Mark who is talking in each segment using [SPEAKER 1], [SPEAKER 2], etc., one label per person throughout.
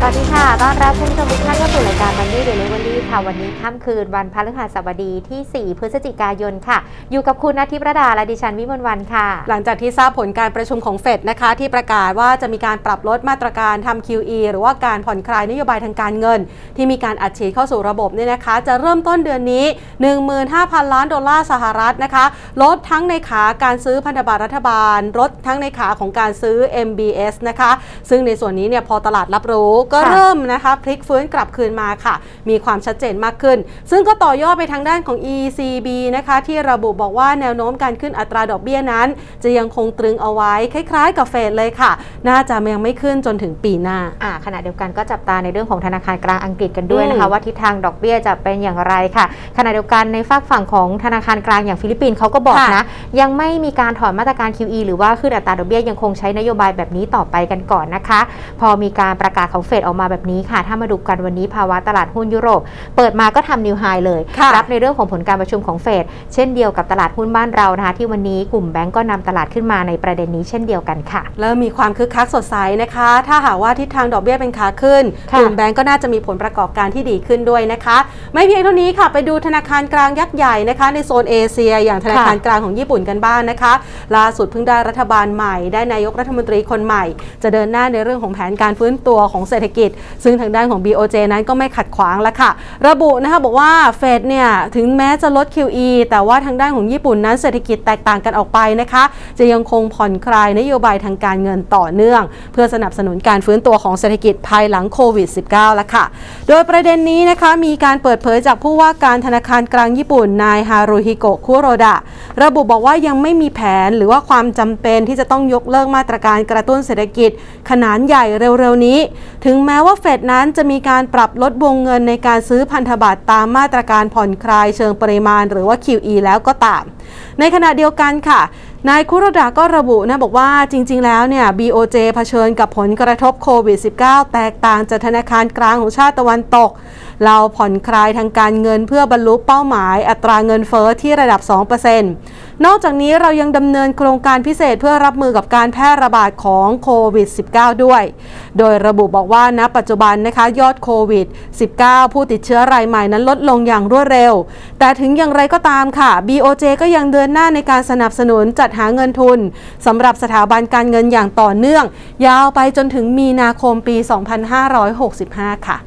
[SPEAKER 1] สวัสดีค่ะ ต้อนรับคุณผู้ชมทุกท่านเข้าสู่รายการ Monday Delivery ค่ะวันนี้ค่ำคืนวันพฤหัสบดีที่ 4 พฤศจิกายนค่ะ อยู่กับคุณนาทิพย์ระดาและดิฉันวิมลวันค่ะ
[SPEAKER 2] หลังจากที่ทราบผลการประชุมของเฟดนะคะ ที่ประกาศว่าจะมีการปรับลดมาตรการทำ QE หรือว่าการผ่อนคลายนโยบายทางการเงิน ที่มีการอัดฉีดเข้าสู่ระบบเนี่ยนะคะ จะเริ่มต้นเดือนนี้ 15,000 ล้านดอลลาร์สหรัฐนะคะ ลดทั้งในขาการซื้อพันธบัตรรัฐบาลลดทั้งในขาของการซื้อ MBS นะคะ ซึ่งในส่วนนี้เนี่ยพอตลาดรับรู้ก็เริ่มนะคะพลิกฟื้นกลับคืนมาค่ะ มีความชัดเจนมากขึ้น ซึ่งก็ต่อยอดไปทางด้านของ ECB นะคะที่ระบุบอกว่าแนวโน้มการขึ้นอัตราดอกเบี้ยนั้น จะยังคงตรึงเอาไว้คล้ายๆ กับเฟดเลยค่ะ น่าจะยังไม่ขึ้นจนถึงปีหน้า
[SPEAKER 1] อ่าขณะเดียวกันก็จับตาในเรื่องของธนาคารกลางอังกฤษกันด้วยนะคะ
[SPEAKER 2] อืม
[SPEAKER 1] ว่าทิศทางดอกเบี้ยจะเป็นอย่างไรค่ะ ขณะเดียวกันในฝากฝั่งของธนาคารกลางอย่างฟิลิปปินส์เขาก็บอก
[SPEAKER 2] ค่ะ
[SPEAKER 1] นะ ยังไม่มีการถอนมาตรการ QE หรือว่าขึ้นอัตราดอกเบี้ยยังคงใช้นโยบายแบบนี้ต่อไปกันก่อนนะคะ พอมีการประกาศของเฟดออกมาแบบนี้ค่ะ ถ้ามาดูกันวันนี้ภาวะตลาดหุ้นยุโรปเปิดมาก็ทำนิวไฮเลย
[SPEAKER 2] ค่ะ
[SPEAKER 1] รับในเรื่องของผลการประชุมของเฟดเช่นเดียวกับตลาดหุ้นบ้านเรานะคะที่วันนี้กลุ่มแบงก์ก็นำตลาดขึ้นมาในประเด็นนี้เช่นเดียวกันค่ะ
[SPEAKER 2] เริ่มมีความคึกคักสดใสนะคะ ถ้าหากว่าทิศทางดอกเบี้ยเป็นขาขึ้น
[SPEAKER 1] ค่ะ
[SPEAKER 2] กลุ่มแบงก์ก็น่าจะมีผลประกอบการที่ดีขึ้นด้วยนะคะ ไม่เพียงเท่านี้ค่ะ ไปดูธนาคารกลางยักษ์ใหญ่นะคะ ในโซนเอเชีย อย่างธนาคารกลางของญี่ปุ่นกันบ้างนะคะ ล่าสุดเพิ่งได้รัฐบาลใหม่ ได้นายกรัฐมนตรีคนใหม่ จะเดินหน้าในเรื่องของแผนการฟื้นตัวของเศรษฐกิจ ซึ่งทางด้านของ BOJ นั้นก็ไม่ขัดขวางแล้วค่ะระบุนะคะบอกว่าเฟดเนี่ยถึงแม้จะลด QE แต่ว่าทางด้านของญี่ปุ่นนั้นเศรษฐกิจแตกต่างกันออกไปนะคะ จะยังคงผ่อนคลายนโยบายทางการเงินต่อเนื่อง เพื่อสนับสนุนการฟื้นตัวของเศรษฐกิจภายหลังโควิด -19 แล้วค่ะ โดยประเด็นนี้นะคะมีการเปิดเผยจากผู้ว่าการธนาคารกลางญี่ปุ่นนายฮารุฮิโกะคุโรดะระบุบอกว่ายังไม่มีแผนหรือว่าความจำเป็นที่จะต้องยกเลิกมาตรการกระตุ้นเศรษฐกิจ ขนาดใหญ่เร็วๆนี้ ถึงแม้ว่าเฟดนั้นจะมีการปรับลดวงเงินในการซื้อพันธบัตรตามมาตรการผ่อนคลายเชิงปริมาณหรือว่า QE แล้วก็ตาม ในขณะเดียวกันค่ะนายคุโรดะก็ระบุนะบอกว่าจริง ๆ แล้วเนี่ย BOJ เผชิญกับผลกระทบโควิด -19 แตกต่างจากธนาคารกลางของชาติตะวันตก เราผ่อนคลายทางการเงินเพื่อบรรลุเป้าหมายอัตราเงินเฟ้อที่ระดับ 2%นอกจากนี้เรายังดำเนินโครงการพิเศษเพื่อรับมือกับการแพร่ระบาดของโควิด -19 ด้วย โดยระบุบอกว่าณปัจจุบันนะคะยอดโควิด -19 ผู้ติดเชื้อรายใหม่นั้นลดลงอย่างรวดเร็ว แต่ถึงอย่างไรก็ตามค่ะ BOJ ก็ยังเดินหน้าในการสนับสนุนจัดหาเงินทุนสำหรับสถาบันการเงินอย่างต่อเนื่อง ยาวไปจนถึงมีนาคมปี 2565 ค่ะ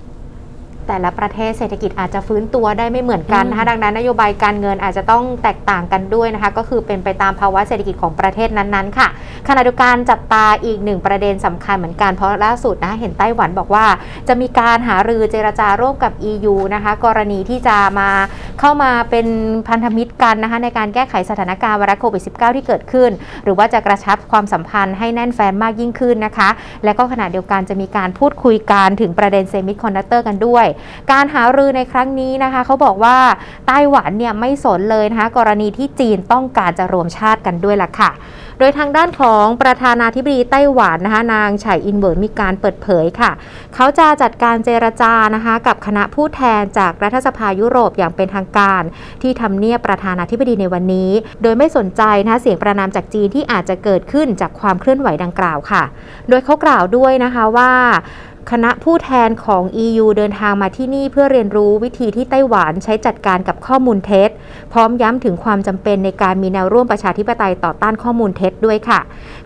[SPEAKER 1] แต่ละประเทศเศรษฐกิจอาจจะฟื้นตัวได้ไม่เหมือนกันนะคะดังนั้นนโยบายการเงินอาจจะต้องแตกต่างกันด้วยนะคะ ก็คือเป็นไปตามภาวะเศรษฐกิจของประเทศนั้นๆค่ะขณะเดียวกันจับตาอีกหนึ่งประเด็นสำคัญเหมือนกันเพราะล่าสุดนะคะเห็นไต้หวันบอกว่า จะมีการหารือเจรจาร่วมกับ EU นะคะ กรณีที่จะมาเข้ามาเป็นพันธมิตรกันนะคะในการแก้ไขสถานการณ์ไวรัสโควิด -19 ที่เกิดขึ้น หรือว่าจะกระชับความสัมพันธ์ให้แน่นแฟนมากยิ่งขึ้นนะคะ และก็ขณะเดียวกันจะมีการพูดคุยกันถึงประเด็นเซมิคอนดักเตอร์กันด้วยการหารือในครั้งนี้นะคะเขาบอกว่าไต้หวันเนี่ยไม่สนเลยนะคะกรณีที่จีนต้องการจะรวมชาติกันด้วยล่ะค่ะ โดยทางด้านของประธานาธิบดีไต้หวันนะคะนางไฉอินเวินมีการเปิดเผยค่ะ เขาจะจัดการเจรจานะคะกับคณะผู้แทนจากรัฐสภายุโรปอย่างเป็นทางการ ที่ทำเนียบประธานาธิบดีในวันนี้ โดยไม่สนใจนะคะเสียงประนามจากจีนที่อาจจะเกิดขึ้นจากความเคลื่อนไหวดังกล่าวค่ะ โดยเขากล่าวด้วยนะคะว่า คณะผู้แทนของ EU เดินทางมาที่นี่เพื่อเรียนรู้วิธีที่ไต้หวันใช้จัดการกับข้อมูลเท็จ พร้อมย้ำถึงความจำเป็นในการมีแนวร่วมประชาธิปไตยต่อต้านข้อมูลเท็จด้วยค่ะ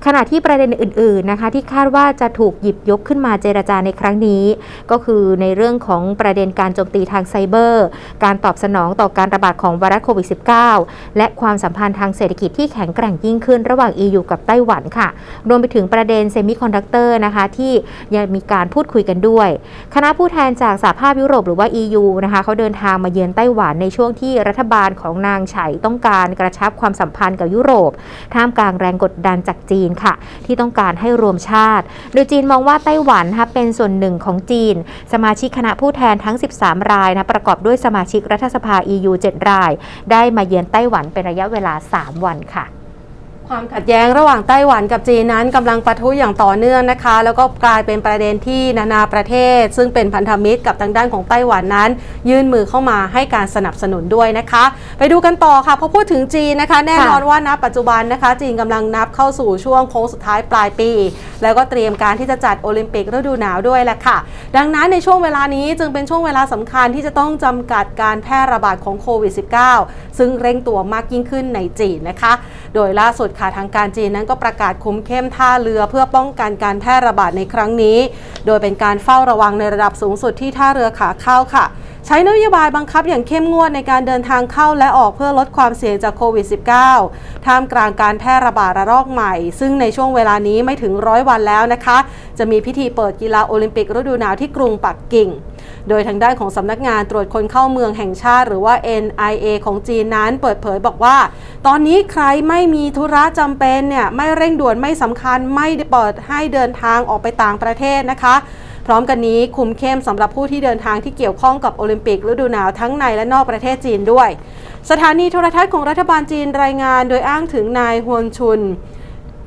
[SPEAKER 1] ขณะที่ประเด็นอื่น ๆ นะคะ ที่คาดว่าจะถูกหยิบยกขึ้นมาเจรจาในครั้งนี้ ก็คือในเรื่องของประเด็นการโจมตีทางไซเบอร์ การตอบสนองต่อการระบาดของไวรัสโควิด -19 และความสัมพันธ์ทางเศรษฐกิจที่แข็งแกร่งยิ่งขึ้นระหว่าง EU กับไต้หวันค่ะ รวมไปถึงประเด็นเซมิคอนดักเตอร์นะคะที่ยังมีการพูดคุยกันด้วย คณะผู้แทนจากสหภาพยุโรปหรือว่า EU นะคะเขาเดินทางมาเยือนไต้หวันในช่วงที่รัฐบาลของนางไฉต้องการกระชับความสัมพันธ์กับยุโรป ท่ามกลางแรงกดดันจากจีนค่ะ ที่ต้องการให้รวมชาติ โดยจีนมองว่าไต้หวันนะคะเป็นส่วนหนึ่งของจีน สมาชิกคณะผู้แทนทั้ง 13 รายนะประกอบด้วยสมาชิกรัฐสภา EU 7 ราย ได้มาเยือนไต้หวันเป็นระยะเวลา 3 วันค่ะ
[SPEAKER 2] ความขัดแย้งระหว่างไต้หวันกับจีนนั้นกำลังปะทุอย่างต่อเนื่องนะคะ แล้วก็กลายเป็นประเด็นที่นานาประเทศ ซึ่งเป็นพันธมิตรกับทางด้านของไต้หวันนั้น ยื่นมือเข้ามาให้การสนับสนุนด้วยนะคะ ไปดูกันต่อค่ะพอพูดถึงจีนนะคะ แน่นอนว่าณปัจจุบันนะคะ จีนกำลังนับเข้าสู่ช่วงโค้งสุดท้ายปลายปี แล้วก็เตรียมการที่จะจัดโอลิมปิกฤดูหนาวด้วยแหละค่ะ ดังนั้นในช่วงเวลานี้จึงเป็นช่วงเวลาสำคัญที่จะต้องจำกัดการแพร่ระบาดของโควิด -19 ซึ่งเร่งตัวมากยิ่งขึ้นในจีนนะคะ โดยล่าสุดค่ะทางการจีนนั้นก็ประกาศคุมเข้มท่าเรือเพื่อป้องกันการแพร่ระบาดในครั้งนี้ โดยเป็นการเฝ้าระวังในระดับสูงสุดที่ท่าเรือขาเข้าค่ะใช้นโยบายบังคับอย่างเข้มงวดในการเดินทางเข้าและออกเพื่อลดความเสี่ยงจากโควิด -19 ท่ามกลางการแพร่ระบาดระลอกใหม่ ซึ่งในช่วงเวลานี้ไม่ถึงร้อยวันแล้วนะคะ จะมีพิธีเปิดกีฬาโอลิมปิกฤดูหนาวที่กรุงปักกิ่ง โดยทางด้านของสำนักงานตรวจคนเข้าเมืองแห่งชาติ หรือว่า NIA ของจีนนั้นเปิดเผยบอกว่า ตอนนี้ใครไม่มีธุระจำเป็นเนี่ยไม่เร่งด่วนไม่สำคัญไม่เปิดให้เดินทางออกไปต่างประเทศนะคะพร้อมกันนี้คุมเข้มสำหรับผู้ที่เดินทางที่เกี่ยวข้องกับโอลิมปิกฤดูหนาวทั้งในและนอกประเทศจีนด้วย สถานีโทรทัศน์ของรัฐบาลจีนรายงานโดยอ้างถึงนายฮวนชุน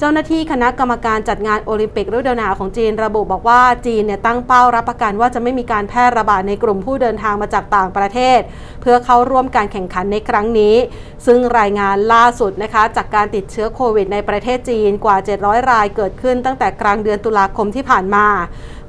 [SPEAKER 2] เจ้าหน้าที่คณะกรรมการจัดงานโอลิมปิกฤดูหนาวของจีนระบุบอกว่าจีนเนี่ยตั้งเป้ารับประกันว่าจะไม่มีการแพร่ระบาดในกลุ่มผู้เดินทางมาจากต่างประเทศ เพื่อเข้าร่วมการแข่งขันในครั้งนี้ ซึ่งรายงานล่าสุดนะคะ จากการติดเชื้อโควิดในประเทศจีนกว่า 700 รายเกิดขึ้นตั้งแต่กลางเดือนตุลาคมที่ผ่านมา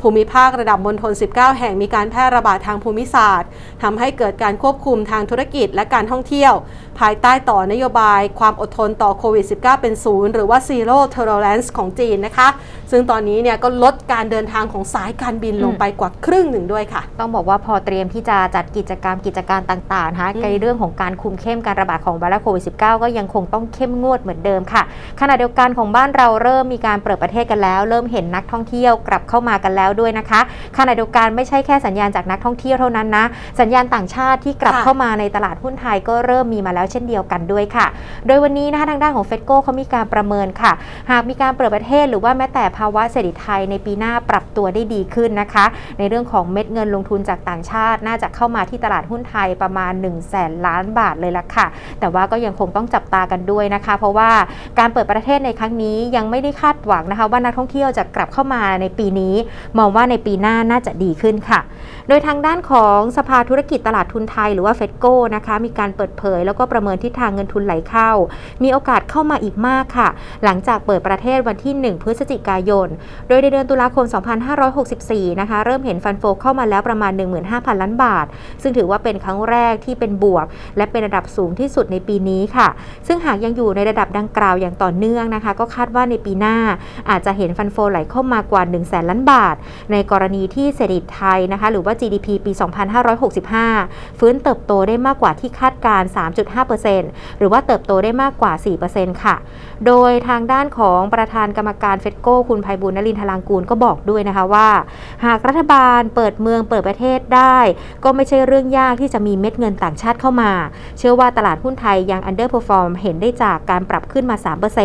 [SPEAKER 2] ภูมิภาคระดับมณฑล 19 แห่งมีการแพร่ระบาดทางภูมิศาสตร์ทำให้เกิดการควบคุมทางธุรกิจและการท่องเที่ยว ภายใต้ต่อนโยบายความอดทนต่อโควิด -19 เป็นศูนย์หรือว่า zero tolerance ของจีนนะคะ ซึ่งตอนนี้เนี่ยก็ลดการเดินทางของสายการบินลงไปกว่าครึ่งหนึ่งด้วยค่ะ
[SPEAKER 1] ต้องบอกว่าพอเตรียมที่จะจัดกิจกรรมกิจการต่างๆนะคะ
[SPEAKER 2] อืม
[SPEAKER 1] ในเรื่องของการคุมเข้มการระบาดของไวรัสโควิด -19 ก็ยังคงต้องเข้มงวดเหมือนเดิมค่ะขณะเดียวกันของบ้านเราเริ่มมีการเปิดประเทศกันแล้ว เริ่มเห็นนักท่องเที่ยวกลับเข้ามากันแล้วด้วยนะคะขณะเดียวกันไม่ใช่แค่สัญญาณจากนักท่องเที่ยวเท่านั้นนะ สัญญาณต่างชาติที่กลับ
[SPEAKER 2] ค่ะ
[SPEAKER 1] เข้ามาในตลาดหุ้นไทยก็เริ่มมีมาแล้วเช่นเดียวกันด้วยค่ะ โดยวันนี้นะคะทางด้านของเฟดโก้เขามีการประเมินค่ะ หากมีการเปิดประเทศหรือว่าแม้แต่ภาวะเศรษฐกิจไทยในปีหน้าปรับตัวได้ดีขึ้นนะคะ ในเรื่องของเม็ดเงินลงทุนจากต่างชาติ น่าจะเข้ามาที่ตลาดหุ้นไทยประมาณ 1 0 0 0 0แสนล้านบาทเลยละค่ะ แต่ว่าก็ยังคงต้องจับตากันด้วยนะคะ เพราะว่าการเปิดประเทศในครั้งนี้ยังไม่ได้คาดหวังนะคะ ว่านักท่องเที่ยวจะกลับเข้ามาในปีนี้มองว่าในปีหน้าน่าจะดีขึ้นค่ะ โดยทางด้านของสภาธุรกิจตลาดทุนไทยหรือว่าเฟดโก้นะคะมีการเปิดเผยแล้วก็ประเมินทิศทางเงินทุนไหลเข้า มีโอกาสเข้ามาอีกมากค่ะ หลังจากเปิดประเทศวันที่ 1 พฤศจิกายน โดยในเดือนตุลาคม 2564 นะคะ เริ่มเห็นฟันโฟเข้ามาแล้วประมาณ 15,000 ล้านบาท ซึ่งถือว่าเป็นครั้งแรกที่เป็นบวก และเป็นระดับสูงที่สุดในปีนี้ค่ะ ซึ่งหากยังอยู่ในระดับดังกล่าวอย่างต่อเนื่องนะคะ ก็คาดว่าในปีหน้าอาจจะเห็นฟันโฟไหลเข้ามากว่า 1 0 0 0 0แสนล้านบาทในกรณีที่เศรษฐกิจไทยนะคะหรือว่า GDP ปี 2565 ฟื้นเติบโตได้มากกว่าที่คาดการณ์3.5%หรือว่าเติบโตได้มากกว่า 4%ค่ะ โดยทางด้านของประธานกรรมการเฟดโก้คุณภัยบุญนรินทรางกูลก็บอกด้วยนะคะว่า หากรัฐบาลเปิดเมืองเปิดประเทศได้ ก็ไม่ใช่เรื่องยากที่จะมีเม็ดเงินต่างชาติเข้ามา เชื่อว่าตลาดหุ้นไทยยัง underperform เห็นได้จากการปรับขึ้นมา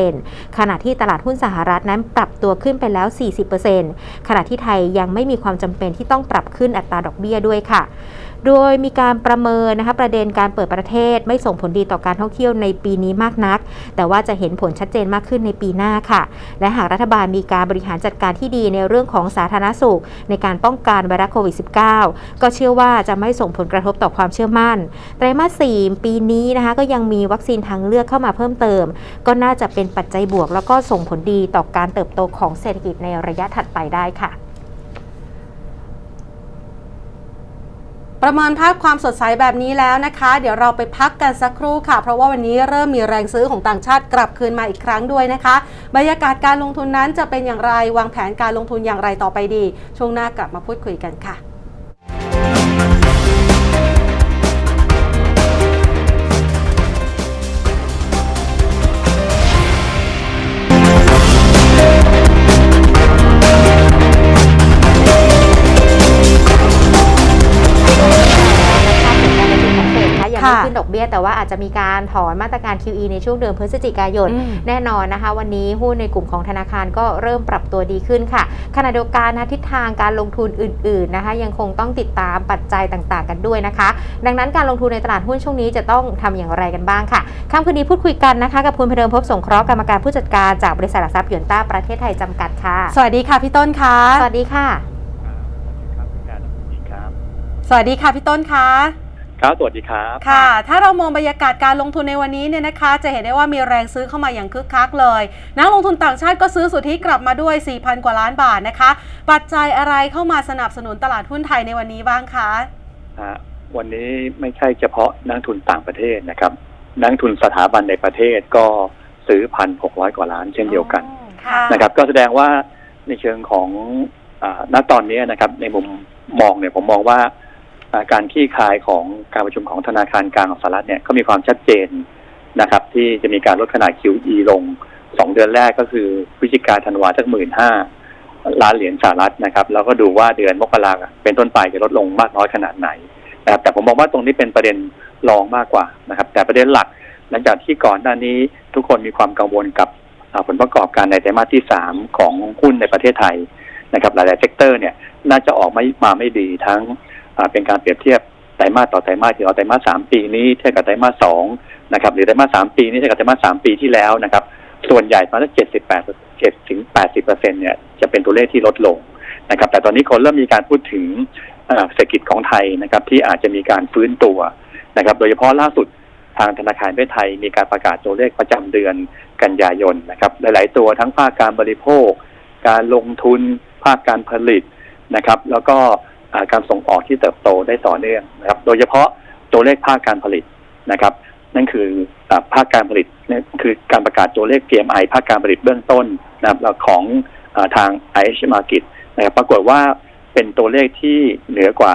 [SPEAKER 1] 3%ขณะที่ตลาดหุ้นสหรัฐนั้นปรับตัวขึ้นไปแล้ว 40%ขณะที่ไทยยังไม่มีความจำเป็นที่ต้องปรับขึ้นอัตราดอกเบี้ยด้วยค่ะ โดยมีการประเมินนะคะประเด็นการเปิดประเทศไม่ส่งผลดีต่อการท่องเที่ยวในปีนี้มากนัก แต่ว่าจะเห็นผลชัดเจนมากขึ้นในปีหน้าค่ะ และหากรัฐบาลมีการบริหารจัดการที่ดีในเรื่องของสาธารณสุข ในการป้องกันไวรัสโควิด -19 ก็เชื่อว่าจะไม่ส่งผลกระทบต่อความเชื่อมั่นไตรมาส4ปีนี้นะคะก็ยังมีวัคซีนทางเลือกเข้ามาเพิ่มเติม ก็น่าจะเป็นปัจจัยบวก แล้วก็ส่งผลดีต่อการเติบโตของเศรษฐกิจในระยะถัดไปได้ค่ะ
[SPEAKER 2] ประเมินภาพความสดใสแบบนี้แล้วนะคะ เดี๋ยวเราไปพักกันสักครู่ค่ะ เพราะว่าวันนี้เริ่มมีแรงซื้อของต่างชาติกลับคืนมาอีกครั้งด้วยนะคะ บรรยากาศการลงทุนนั้นจะเป็นอย่างไรวางแผนการลงทุนอย่างไรต่อไปดี ช่วงหน้ากลับมาพูดคุยกัน
[SPEAKER 1] ค่ะ ยังไม่
[SPEAKER 2] ค่ะ
[SPEAKER 1] ขึ้นดอกเบี้ยยแต่ว่าอาจจะมีการถอนมาตรการ QE ในช่วงเดือนพฤศจิกายน
[SPEAKER 2] อืม
[SPEAKER 1] แน่นอนนะคะ วันนี้หุ้นในกลุ่มของธนาคารก็เริ่มปรับตัวดีขึ้นค่ะขณะเดียวกันนะทิศทางการลงทุนอื่นๆนะคะ ยังคงต้องติดตามปัจจัยต่างๆ กันด้วยนะคะ ดังนั้นการลงทุนในตลาดหุ้นช่วงนี้จะต้องทำอย่างไรกันบ้างค่ะค่ำคืนนี้พูดคุยกันนะคะกับคุณเพลิมพบสงเคราะห์กรรมการผู้จัดการจากบริษัทหลักทรัพย์หยวนต้าประเทศไทยจำกัดค่ะ
[SPEAKER 2] สวัสดีค่ะพี่ต้นคะ
[SPEAKER 1] สวัสดีค่ะ
[SPEAKER 3] ครับคุณการสวัสดีครับ
[SPEAKER 2] สวัสดีค่ะพี่ต้นคะ
[SPEAKER 3] ครับ สวัสดีครับ
[SPEAKER 2] ค่ะ ถ้าเรามองบรรยากาศการลงทุนในวันนี้เนี่ยนะคะ จะเห็นได้ว่ามีแรงซื้อเข้ามาอย่างคึกคักเลย นักลงทุนต่างชาติก็ซื้อสุทธิกลับมาด้วย 4,000 กว่าล้านบาทนะคะ ปัจจัยอะไรเข้ามาสนับสนุนตลาดหุ้นไทยในวันนี้บ้างคะ
[SPEAKER 3] ฮะวันนี้ไม่ใช่เฉพาะนักทุนต่างประเทศนะครับ นักทุนสถาบันในประเทศก็ซื้อพันหกร้อยกว่าล้านเช่นเดียวกัน
[SPEAKER 2] ค่ะ
[SPEAKER 3] นะครับ ก็แสดงว่าในเชิงของอาณตอนนี้นะครับ ในมุมมองเนี่ยผมมองว่าอ่า การขี้คายของการประชุมของธนาคารกลางของสหรัฐเนี่ยก็มีความชัดเจนนะครับ ที่จะมีการลดขนาด QE ลงสองเดือนแรกก็คือพฤศจิกาธันวาสักหมื่นห้าล้านเหรียญสหรัฐนะครับ แล้วก็ดูว่าเดือนมกราเป็นต้นไปจะลดลงมากน้อยขนาดไหนนะครับแต่ผมมองว่าตรงนี้เป็นประเด็นรองมากกว่านะครับ แต่ประเด็นหลักหลังจากที่ก่อนหน้านี้ทุกคนมีความกังวลกับผลประกอบการในไตรมาสที่สามของหุ้นในประเทศไทยนะครับ หลายๆเซกเตอร์เนี่ยน่าจะออกมามาไม่ดีทั้ง เป็นการเปรียบเทียบไตรมาสต่อไตรมาสที่เอาไตรมาสสามปีนี้เทียบกับไตรมาสสองนะครับหรือไตรมาสสามปีนี้เทียบกับไตรมาสสามปีที่แล้วนะครับ ส่วนใหญ่ประมาณเจ็ดสิบแปดเจ็ดถึงแปดสิบเปอร์เซ็นเนี่ยจะเป็นตัวเลขที่ลดลงนะครับ แต่ตอนนี้คนเริ่มมีการพูดถึงเศรษฐกิจของไทยนะครับ ที่อาจจะมีการฟื้นตัวนะครับ โดยเฉพาะล่าสุดทางธนาคารประเทศไทยมีการประกาศตัวเลขประจำเดือนกันยายนนะครับ หลาย ๆ ตัวทั้งภาคการบริโภค การลงทุนภาคการผลิตนะครับ แล้วก็ การส่งออกที่เติบโตได้ต่อเนื่องนะครับ โดยเฉพาะตัวเลขภาคการผลิตนะครับ นั่นคือภาคการผลิตนั่นคือการประกาศตัวเลข PMI ภาคการผลิตเบื้องต้นนะครับของอาทาง IH Market นะครับปรากฏว่าเป็นตัวเลขที่เหนือกว่า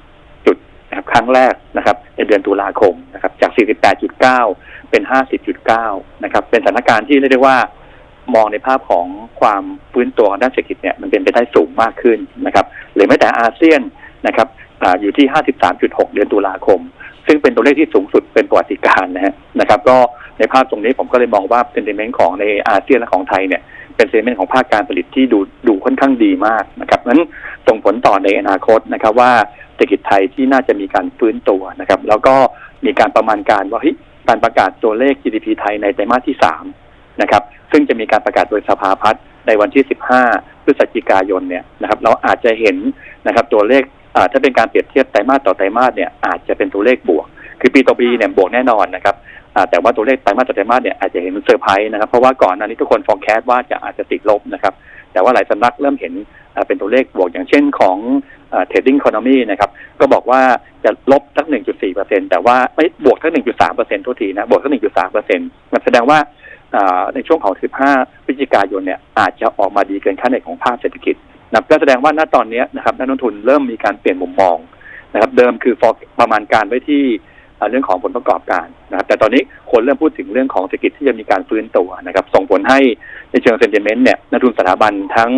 [SPEAKER 3] 50 จุดนะครับครั้งแรกนะครับในเดือนตุลาคมนะครับจาก 48.9 เป็น 50.9 นะครับเป็นสถานการณ์ที่เรียกได้ว่า มองในภาพของความฟื้นตัวของด้านเศรษฐกิจเนี่ยมันเป็นไปได้สูงมากขึ้นนะครับหรือแม้แต่อาเซียนนะครับออยู่ที่ 53.6 เดือนตุลาคม ซึ่งเป็นตัวเลขที่สูงสุดเป็นประวัติการนะฮะนะครับ ก็ในภาพตรงนี้ผมก็เลยมองว่าเซนติเมนต์ของในอาเซียนและของไทยเนี่ยเป็นเซนติเมนต์ของภาคการผลิตที่ดูดูค่อนข้างดีมากนะครับนั้นส่งผลต่อในอนาคตนะครับว่าเศรษฐกิจไทยที่น่าจะมีการฟื้นตัวนะครับ แล้วก็มีการประมาณการว่าเฮ้ยการประกาศตัวเลข GDP ไทยในไตรมาสที่สาม นะครับ ซึ่งจะมีการประกาศโดยสภาพัฒน์ในวันที่ 15 พฤศจิกายนเนี่ยนะครับ เราอาจจะเห็นนะครับตัวเลขอ่าถ้าเป็นการเปรียบเทียบไตรมาสต่อไตรมาสเนี่ยอาจจะเป็นตัวเลขบวก คือปีต่อปีเนี่ยบวกแน่นอนนะครับอ่าแต่ว่าตัวเลขไตรมาสต่อไตรมาสเนี่ยอาจจะเห็นเซอร์ไพรส์นะครับ เพราะว่าก่อนหน้านี้ทุกคนฟองแคสว่าจะอาจจะติดลบนะครับ แต่ว่าหลายสำนักเริ่มเห็นอ่าเป็นตัวเลขบวกอย่างเช่นของเทรดดิ้งคอนมีนะครับ ก็บอกว่าจะลบสัก 1.4%แต่ว่าไม่บวกสัก1.3%ทุกทีนะ บวกสัก1.3%มันแสดงว่าอ่า ในช่วงของ 15 พฤศจิกายนเนี่ยอาจจะออกมาดีเกินคาดในของภาพเศรษฐกิจนะครับก็แสดงว่าณตอนนี้นะครับนักลงทุนเริ่มมีการเปลี่ยนมุมมองนะครับ เดิมคือ for- ประมาณการไว้ที่เรื่องของผลประกอบการนะครับ แต่ตอนนี้คนเริ่มพูดถึงเรื่องของเศรษฐกิจที่จะมีการฟื้นตัวนะครับ ส่งผลให้ในเชิงเซนติเมนต์เนี่ยนักทุนสถาบันทั้ง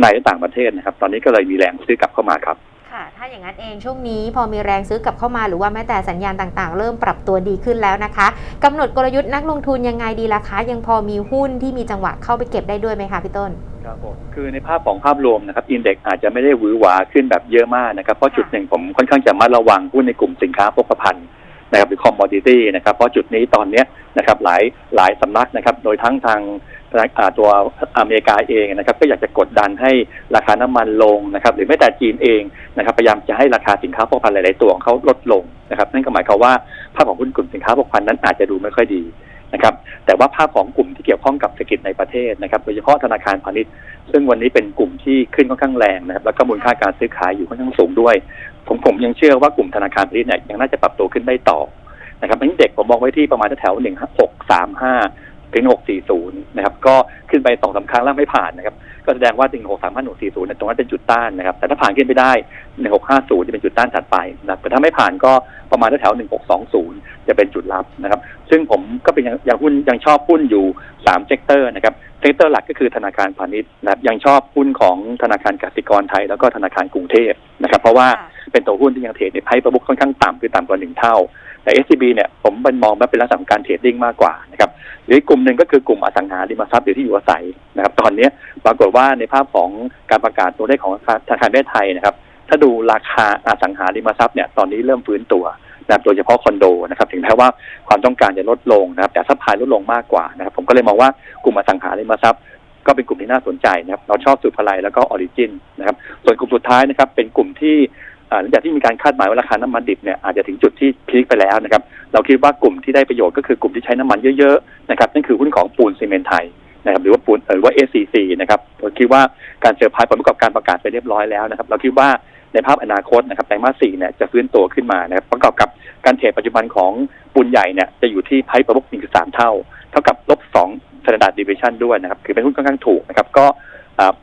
[SPEAKER 3] ในและต่างประเทศนะครับ ตอนนี้ก็เลยมีแรงซื้อกลับเข้ามาครับ
[SPEAKER 1] ค่ะ ถ้าอย่างนั้นเองช่วงนี้พอมีแรงซื้อกลับเข้ามาหรือว่าแม้แต่สัญญาณต่างๆ เริ่มปรับตัวดีขึ้นแล้วนะคะกำหนดกลยุทธ์นักลงทุนยังไงดีล่ะคะ ยังพอมีหุ้นที่มีจังหวะเข้าไปเก็บได้ด้วยไหมคะพี่ต้น
[SPEAKER 3] ครับผมคือในภาพของภาพรวมนะครับอินเด็กซ์อาจจะไม่ได้หวือหวาขึ้นแบบเยอะมากนะครับเพราะจุดหนึ่งผมค่อนข้างจะมัดระวังหุ้นในกลุ่มสินค้าโภคภัณฑ์นะครับหรือคอมมอดิตี้นะครับเพราะจุดนี้ตอนเนี้ยนะครับหลายหลายสำนักนะครับโดยทั้งทาง ตัวอเมริกาเองนะครับก็อยากจะกดดันให้ราคาน้ำมันลงนะครับหรือแม้แต่จีนเองนะครับพยายามจะให้ราคาสินค้าโภคภัณฑ์หลาย ๆ ตัวของเขาลดลงนะครับนั่นก็หมายความว่าภาพของหุ้นกลุ่มสินค้าโภคภัณฑ์นั้นอาจจะดูไม่ค่อยดีนะครับแต่ว่าภาพของกลุ่มที่เกี่ยวข้องกับเศรษฐกิจในประเทศนะครับโดยเฉพาะธนาคารพาณิชย์ ซึ่งวันนี้เป็นกลุ่มที่ขึ้นค่อนข้างแรงนะครับแล้วก็มูลค่าการซื้อขายอยู่ค่อนข้างสูงด้วย ผมผมยังเชื่อว่ากลุ่มธนาคารพาณิชย์เนี่ยยังน่าจะปรับตัวขึ้นได้ต่อนะครับเพราะฉะนั้นเด็กผมมองไว้ที่ประมาณแถวหนึ่งหกสามห้า ถึงหกสี่ศูนย์นะครับ ก็ขึ้นไปสองสามครั้งแล้วไม่ผ่านนะครับ ก็แสดงว่าถึงหกสามห้าหนึ่งสี่ศูนย์ตรงนั้นเป็นจุดต้านนะครับ แต่ถ้าผ่านขึ้นไปได้หนึ่งหกห้าศูนย์จะเป็นจุดต้านถัดไปนะครับแต่ถ้าไม่ผ่านก็ประมาณแถวหนึ่งหกสองศูนย์จะเป็นจุดรับนะครับ ซึ่งผมก็เป็นยังยังหุ้นยังชอบหุ้นอยู่สามเซกเตอร์นะครับเซกเตอร์หลักก็คือธนาคารพาณิชย์นะครับยังชอบหุ้นของธนาคารกสิกรไทย แล้วก็ธนาคารกรุงเทพนะครับ เพราะว่าเป็นตัวหุ้นที่ยังเทรดในไพ่ประบุกค่อนข้างต่ำคือต่ำกว่าหนึ่งเท่า แต่ SCB เนี่ยผมเป็นมองว่าเป็นลักษณะของการเทรดดิ้งมากกว่านะครับหรือกลุ่มหนึ่งก็คือกลุ่มอสังหาริมทรัพย์หรือที่อยู่อาศัยนะครับตอนนี้ปรากฏว่าในภาพของการประกาศตัวเลขของธนาคารประเทศไทยนะครับถ้าดูราคาอสังหาริมทรัพย์เนี่ยตอนนี้เริ่มฟื้นตัวนะครับโดยเฉพาะคอนโดนะครับถึงแม้ว่าความต้องการจะลดลงนะครับแต่ซัพพลายลดลงมากกว่านะครับผมก็เลยมองว่ากลุ่มอสังหาริมทรัพย์ก็เป็นกลุ่มที่น่าสนใจนะครับเราชอบสุภาลัยแล้วก็ออริจินนะครับส่วนกลุ่มสุดท้ายนะครับเป็นกลุ่มที่ หลังจากที่มีการคาดหมายว่าราคาน้ำมันดิบเนี่ยอาจจะถึงจุดที่พีคไปแล้วนะครับเราคิดว่ากลุ่มที่ได้ประโยชน์ก็คือกลุ่มที่ใช้น้ำมันเยอะๆนะครับนั่นคือหุ้นของปูนซีเมนต์ไทยนะครับหรือว่าปูนหรือว่า SCC นะครับเราคิดว่าการเซอร์ไพรส์ผลประกอบการประกาศไปเรียบร้อยแล้วนะครับเราคิดว่าในภาพอนาคตนะครับไตรมาสสี่เนี่ยจะฟื้นตัวขึ้นมานะครับประกอบกับการเทรดปัจจุบันของปูนใหญ่เนี่ยจะอยู่ที่ไพ่ประมุก1.3 เท่า เท่ากับลบ2 standard deviation ด้วยนะครับคือเป็นหุ้นค่อนข้างถูกนะครับก็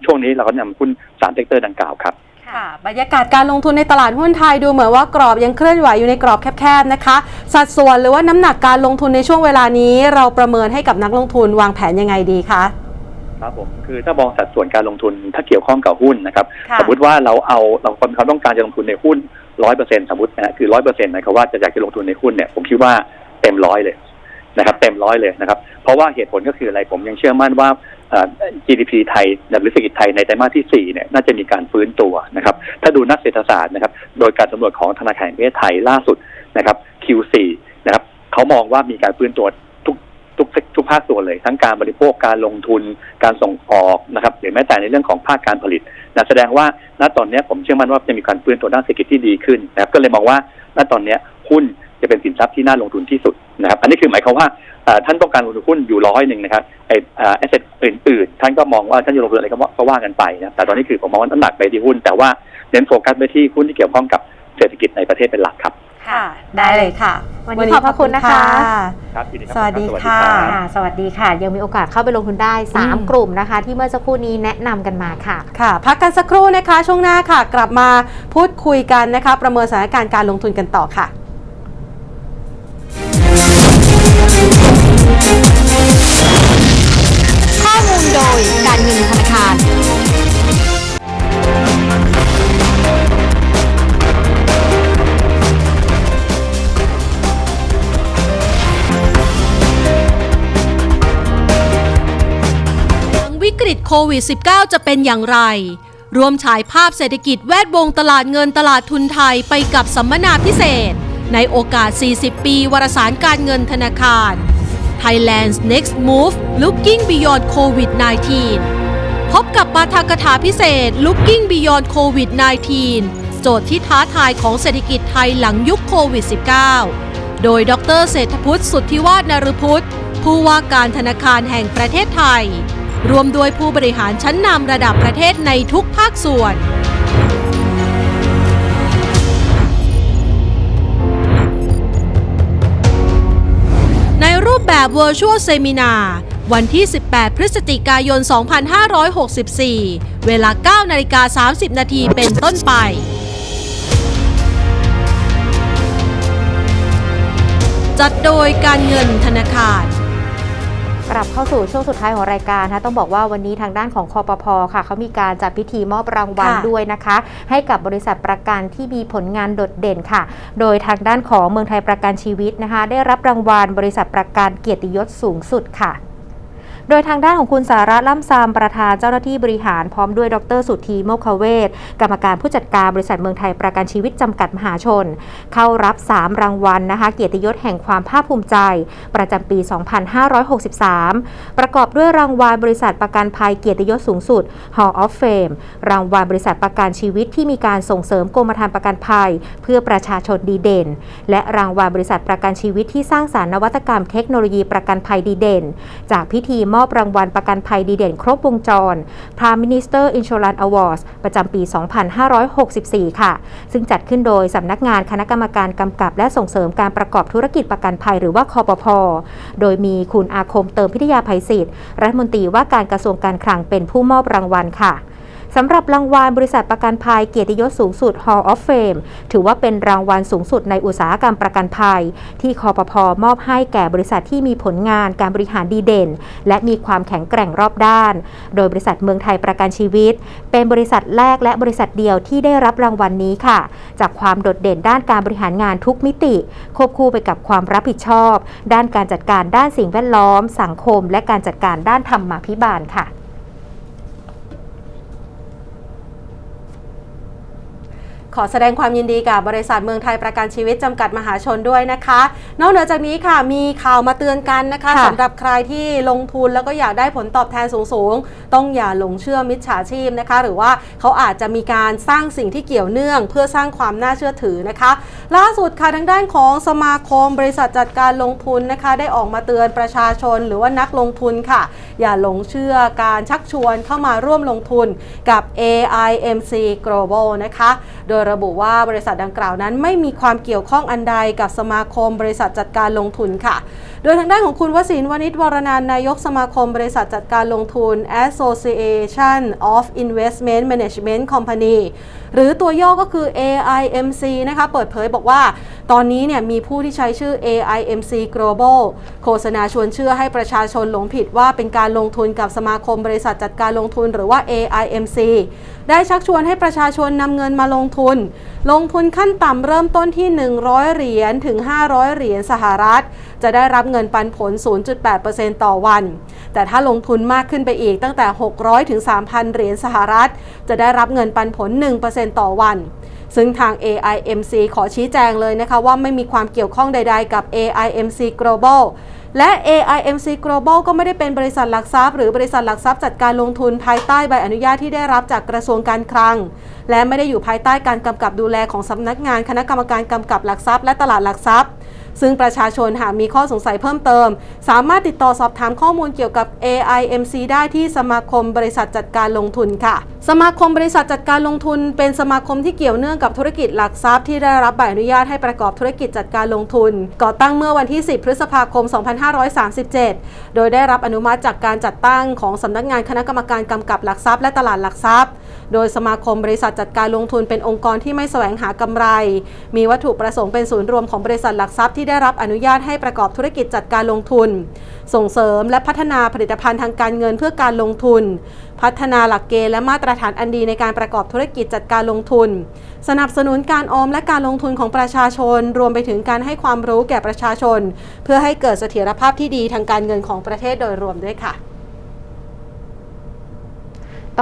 [SPEAKER 3] ช่วงนี้เราก็นำหุ้นสามเซกเตอร์ดังกล่าวครับ
[SPEAKER 2] ค่ะบรรยากาศการลงทุนในตลาดหุ้นไทยดูเหมือนว่ากรอบยังเคลื่อนไหวอยู่ในกรอบแคบๆนะคะ สัดส่วนหรือว่าน้ำหนักการลงทุนในช่วงเวลานี้เราประเมินให้กับนักลงทุนวางแผนยังไงดีคะ
[SPEAKER 3] ครับผมคือถ้ามองสัดส่วนการลงทุนถ้าเกี่ยวข้องกับหุ้นนะครับ
[SPEAKER 2] ค่ะ
[SPEAKER 3] สมมติว่าเราเอาเราคนเขาต้องการจะลงทุนในหุ้นร้อยเปอร์เซ็นสมมตินะฮะคือร้อยเปอร์เซ็นต์หมายความว่าจะอยากจะลงทุนในหุ้นเนี่ยผมคิดว่าเต็มร้อยเลยนะครับ เต็มร้อยเลยนะครับ เพราะว่าเหตุผลก็คืออะไรผมยังเชื่อมั่นว่าเอ่อ GDP ไทยหรือเศรษฐกิจไทยในไตรมาสที่สี่เนี่ยน่าจะมีการฟื้นตัวนะครับ ถ้าดูนักเศรษฐศาสตร์นะครับ โดยการสำรวจของธนาคารแห่งประเทศไทยล่าสุดนะครับ Q4 นะครับเขามองว่ามีการฟื้นตัวทุกทุกทุกภาคส่วนเลย ทั้งการบริโภคการลงทุนการส่งออกนะครับหรือแม้แต่ในเรื่องของภาคการผลิตนะแสดงว่าณตอนนี้ผมเชื่อมั่นว่าจะมีการฟื้นตัวด้านเศรษฐกิจที่ดีขึ้นนะครับก็เลยมองว่าณตอนนี้หุ้น จะเป็นสินทรัพย์ที่น่าลงทุนที่สุดนะครับ อันนี้คือหมายความว่าเอ่อท่านต้องการลงทุนหุ้นอยู่ร้อยหนึ่งนะครับไอ้แอสเซทอื่นๆ ท่านก็มองว่าท่านจะลงทุนอะไรก็ว่าก็ว่ากันไปนะแต่ตอนนี้คือผมมองว่าน้ำหนักไปที่หุ้น แต่ว่าเน้นโฟกัสไปที่หุ้นที่เกี่ยวข้องกับเศรษฐกิจในประเทศเป็นหลักครับ
[SPEAKER 2] ค่ะได้เลยค่ะ
[SPEAKER 1] วันนี้ขอบพระคุณนะคะ
[SPEAKER 3] ครับยินดีครับ
[SPEAKER 2] สวัสดี
[SPEAKER 3] รับ
[SPEAKER 2] ค่ะ
[SPEAKER 3] รับ
[SPEAKER 1] ค่ะ สวัสดีค่ะ ยังมีโอกาสเข้าไปลงทุนได้
[SPEAKER 2] อืม
[SPEAKER 1] 3กลุ่มนะคะ ที่เมื่อสักครู่นี้แนะนำกันมาค่ะ
[SPEAKER 2] ค่ะ พักกันสักครู่นะคะ ช่วงหน้าค่ะ กลับมาพูดคุยกันนะคะ ประเมินสถานการณ์การลงทุนกันต่อค่ะ
[SPEAKER 4] โค
[SPEAKER 5] วิด -19 จะเป็นอย่างไร รวมฉายภาพเศรษฐกิจแวดวงตลาดเงินตลาดทุนไทยไปกับสัมมนาพิเศษ ในโอกาส 40 ปีวารสารการเงินธนาคาร Thailand's Next Move Looking Beyond COVID-19 พบกับปาฐกถาพิเศษ Looking Beyond COVID-19 โจทย์ที่ท้าทายของเศรษฐกิจไทยหลังยุคโควิด -19 โดยดรเศรษฐพุทธสุทธิวาฒนรพุทธผู้ว่าการธนาคารแห่งประเทศไทย รวมโดยผู้บริหารชั้นนำระดับประเทศในทุกภาคส่วน ในรูปแบบ Virtual Seminar วันที่ 18 พฤศจิกายน 2564 เวลา 9 นาฬิกา 30 นาทีเป็นต้นไปจัดโดยการเงินธนาคาร
[SPEAKER 1] กลับเข้าสู่ช่วงสุดท้ายของรายการนะคะต้องบอกว่าวันนี้ทางด้านของคอปพค่ะเขามีการจัดพิธีมอบรางวัล
[SPEAKER 2] ค่ะ
[SPEAKER 1] ด้วยนะคะ ให้กับบริษัทประกันที่มีผลงานโดดเด่นค่ะ โดยทางด้านของเมืองไทยประกันชีวิตนะคะ ได้รับรางวัลบริษัทประกันเกียรติยศสูงสุดค่ะ โดยทางด้านของคุณสาระล่ำซามประธานเจ้าหน้าที่บริหารพร้อมด้วยดรสุธีโมคเวศกรรมการผู้จัดการบริษัทเมืองไทยประกันชีวิตจำกัดมหาชน เข้ารับ 3 รางวัลนะคะ เกียรติยศแห่งความภาคภูมิใจ ประจำปี 2563 ประกอบด้วยรางวัลบริษัทประกันภัยเกียรติยศสูงสุด Hall of Fame รางวัลบริษัทประกันชีวิตที่มีการส่งเสริมกรมธรรม์ประกันภัย เพื่อประชาชนดีเด่น และรางวัลบริษัทประกันชีวิตที่สร้างสารรค์นวัตกรรมเทคโนโลยีประกันภัยดีเด่น จากพิธีมอบอบรางวัลประกันภัยดีเด่นครบวงจร Prime Minister Insurance Awards ประจำปี 2564 ค่ะ ซึ่งจัดขึ้นโดยสำนักงานคณะกรรมการกำกับ และส่งเสริมการประกอบธุรกิจประกันภัยหรือว่าคอปพอโดยมีคุณอาคมเติมพิทยาภัยศิษย์รัฐมนตรีว่าการกระทรวงการคลังเป็นผู้มอบรางวัลค่ะ สำหรับรางวัลบริษัทประกันภัยเกียรติยศสูงสุด Hall of Fame ถือว่าเป็นรางวัลสูงสุดในอุตสาหกรรมประกันภัย ที่คอปพอมอบให้แก่บริษัทที่มีผลงานการบริหารดีเด่น และมีความแข็งแกร่งรอบด้าน โดยบริษัทเมืองไทยประกันชีวิต เป็นบริษัทแรกและบริษัทเดียวที่ได้รับรางวัลนี้ค่ะ จากความโดดเด่นด้านการบริหารงานทุกมิติ ควบคู่ไปกับความรับผิดชอบ ด้านการจัดการด้านสิ่งแวดล้อม สังคม และการจัดการด้านธรรมาภิบาลค่ะ
[SPEAKER 2] ขอแสดงความยินดีกับบริษัทเมืองไทยประกันชีวิตจำกัดมหาชนด้วยนะคะ นอกเหนือจากนี้ค่ะมีข่าวมาเตือนกันนะคะ
[SPEAKER 1] ค่ะ
[SPEAKER 2] สำหรับใครที่ลงทุนแล้วก็อยากได้ผลตอบแทนสูงๆ ต้องอย่าหลงเชื่อมิจฉาชีพนะคะ หรือว่าเขาอาจจะมีการสร้างสิ่งที่เกี่ยวเนื่อง เพื่อสร้างความน่าเชื่อถือนะคะ ล่าสุดค่ะทางด้านของสมาคมบริษัทจัดการลงทุนนะคะ ได้ออกมาเตือนประชาชน หรือว่านักลงทุนค่ะ อย่าหลงเชื่อการชักชวนเข้ามาร่วมลงทุนกับ AIMC Global นะคะ โดยระบุว่าบริษัทดังกล่าวนั้นไม่มีความเกี่ยวข้องอันใดกับสมาคมบริษัทจัดการลงทุนค่ะ โดยทางด้านของคุณวสินวณิชวรนันนายกสมาคมบริษัทจัดการลงทุน Association of Investment Management Company หรือตัวย่อก็คือ AIMC นะคะเปิดเผยบอกว่า ตอนนี้เนี่ยมีผู้ที่ใช้ชื่อ AIMC Global โฆษณาชวนเชื่อให้ประชาชนหลงผิดว่าเป็นการลงทุนกับสมาคมบริษัทจัดการลงทุนหรือว่า AIMC ได้ชักชวนให้ประชาชนนำเงินมาลงทุน ลงทุนขั้นต่ำเริ่มต้นที่ 100 เหรียญถึง 500 เหรียญสหรัฐ จะได้รับเงินปันผล 0.8%ต่อวัน แต่ถ้าลงทุนมากขึ้นไปอีกตั้งแต่ 600ถึง3,000 เหรียญสหรัฐ จะได้รับเงินปันผล 1%ต่อวัน ซึ่งทาง AIMC ขอชี้แจงเลยนะคะว่าไม่มีความเกี่ยวข้องใด ๆ กับ AIMC Global และ AIMC Global ก็ไม่ได้เป็นบริษัทหลักทรัพย์ หรือบริษัทหลักทรัพย์จัดการลงทุนภายใต้ใบอนุญาตที่ได้รับจากกระทรวงการคลัง และไม่ได้อยู่ภายใต้การกำกับดูแลของสำนักงานคณะกรรมการกำกับหลักทรัพย์ และตลาดหลักทรัพย์ ซึ่งประชาชนหากมีข้อสงสัยเพิ่มเติม สามารถติดต่อสอบถามข้อมูลเกี่ยวกับ AIMC ได้ที่สมาคมบริษัทจัดการลงทุนค่ะ สมาคมบริษัทจัดการลงทุน เป็นสมาคมที่เกี่ยวเนื่องกับธุรกิจหลักทรัพย์ที่ได้รับใบอนุญาตให้ประกอบธุรกิจจัดการลงทุน ก่อตั้งเมื่อวันที่ 10 พฤษภาคม 2537 โดยได้รับอนุมัติจากการจัดตั้งของสำนักงานคณะกรรมการกำกับหลักทรัพย์และตลาดหลักทรัพย์ โดยสมาคมบริษัทจัดการลงทุนเป็นองค์กรที่ไม่แสวงหากำไร มีวัตถุประสงค์เป็นศูนย์รวมของบริษัทหลักทรัพย์ที่ได้รับอนุญาตให้ประกอบธุรกิจจัดการลงทุน ส่งเสริมและพัฒนาผลิตภัณฑ์ทางการเงินเพื่อการลงทุน พัฒนาหลักเกณฑ์และมาตรฐานอันดีในการประกอบธุรกิจจัดการลงทุน สนับสนุนการออมและการลงทุนของประชาชน รวมไปถึงการให้ความรู้แก่ประชาชน เพื่อให้เกิดเสถียรภาพที่ดีทางการเงินของประเทศโดยรวมด้วยค่ะ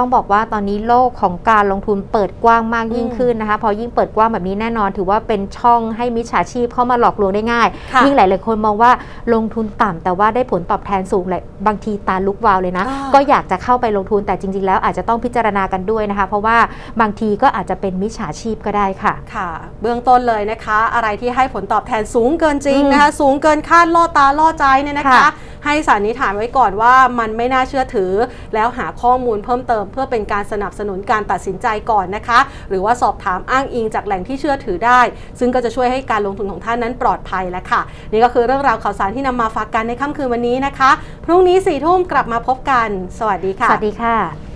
[SPEAKER 1] ต้องบอกว่าตอนนี้โลกของการลงทุนเปิดกว้างมากยิ่ง
[SPEAKER 2] อืม
[SPEAKER 1] ขึ้นนะคะ พอยิ่งเปิดกว้างแบบนี้แน่นอน ถือว่าเป็นช่องให้มิจฉาชีพเข้ามาหลอกลวงได้ง่าย
[SPEAKER 2] ค่ะ
[SPEAKER 1] ยิ่งหลายๆคนมองว่าลงทุนต่ำแต่ว่าได้ผลตอบแทนสูงเลยบางทีตาลุกวาวเลยนะ
[SPEAKER 2] อ่า
[SPEAKER 1] ก็อยากจะเข้าไปลงทุนแต่จริง ๆ แล้วอาจจะต้องพิจารณากันด้วยนะคะ เพราะว่าบางทีก็อาจจะเป็นมิจฉาชีพก็ได้ค่ะ
[SPEAKER 2] ค่ะ เบื้องต้นเลยนะคะ อะไรที่ให้ผลตอบแทนสูงเกินจริง
[SPEAKER 1] อืม
[SPEAKER 2] นะคะ สูงเกินคาดล่อตาล่อใจเนี่ยนะคะ
[SPEAKER 1] ค่ะ
[SPEAKER 2] ให้สันนิษฐานไว้ก่อนว่ามันไม่น่าเชื่อถือ แล้วหาข้อมูลเพิ่มเติมเพื่อเป็นการสนับสนุนการตัดสินใจก่อนนะคะ หรือว่าสอบถามอ้างอิงจากแหล่งที่เชื่อถือได้ ซึ่งก็จะช่วยให้การลงทุนของท่านนั้นปลอดภัยแล้วค่ะ นี่ก็คือเรื่องราวข่าวสารที่นำมาฝากกันในค่ำคืนวันนี้นะคะ พรุ่งนี้สี่ทุ่มกลับมาพบกัน สวัสดีค่ะ
[SPEAKER 1] สวัสดีค่ะ